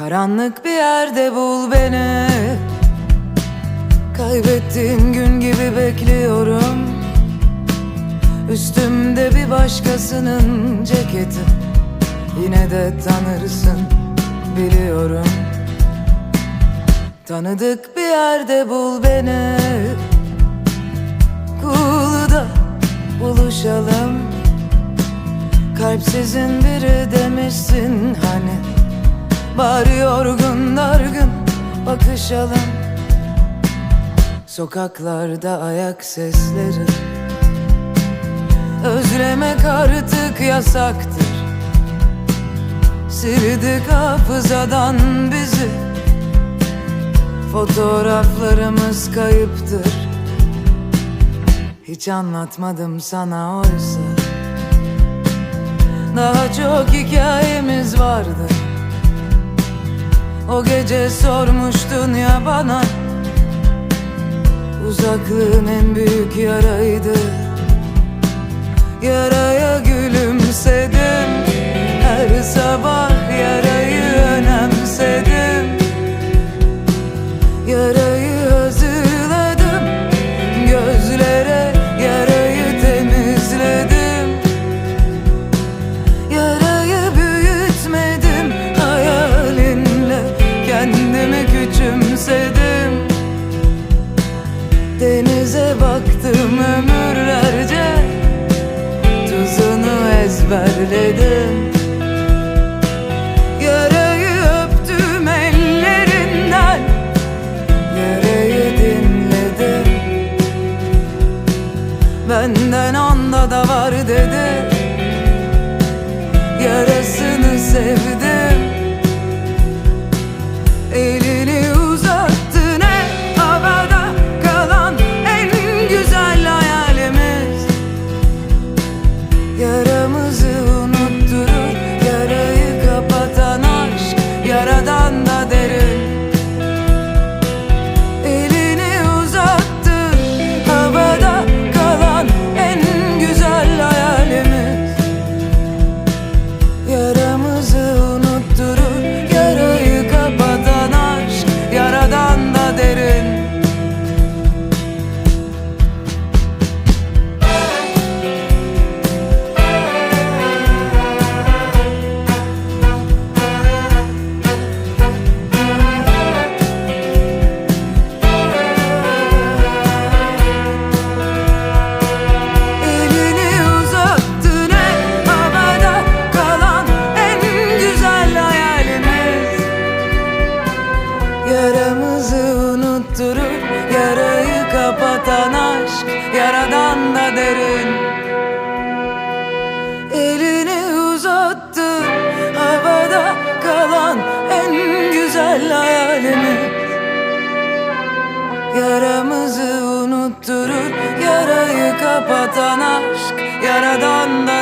Karanlık bir yerde bul beni. Kaybettiğim gün gibi bekliyorum. Üstümde bir başkasının ceketi. Yine de tanırsın biliyorum. Tanıdık bir yerde bul beni. Kulu'da buluşalım. Kalpsizin biri demişsin hani Bari yorgun dargın bakışalım Sokaklarda ayak sesleri. Özlemek artık yasaktır. Sildik hafızadan bizi. Fotoğraflarımız kayıptır. Hiç anlatmadım sana oysa. Daha çok hikayemiz vardı O gece sormuştun ya bana Uzaklığın en büyük yaraydı özledim Yarayı öptüm ellerinden Yarayı dinledim. Benden anda da var dedi. Yarasını sevdim. Basan derin. Elini uzattı Havada kalan en güzel hayalimi Yaramızı unutturur Yarayı kapatan aşk Yaradan da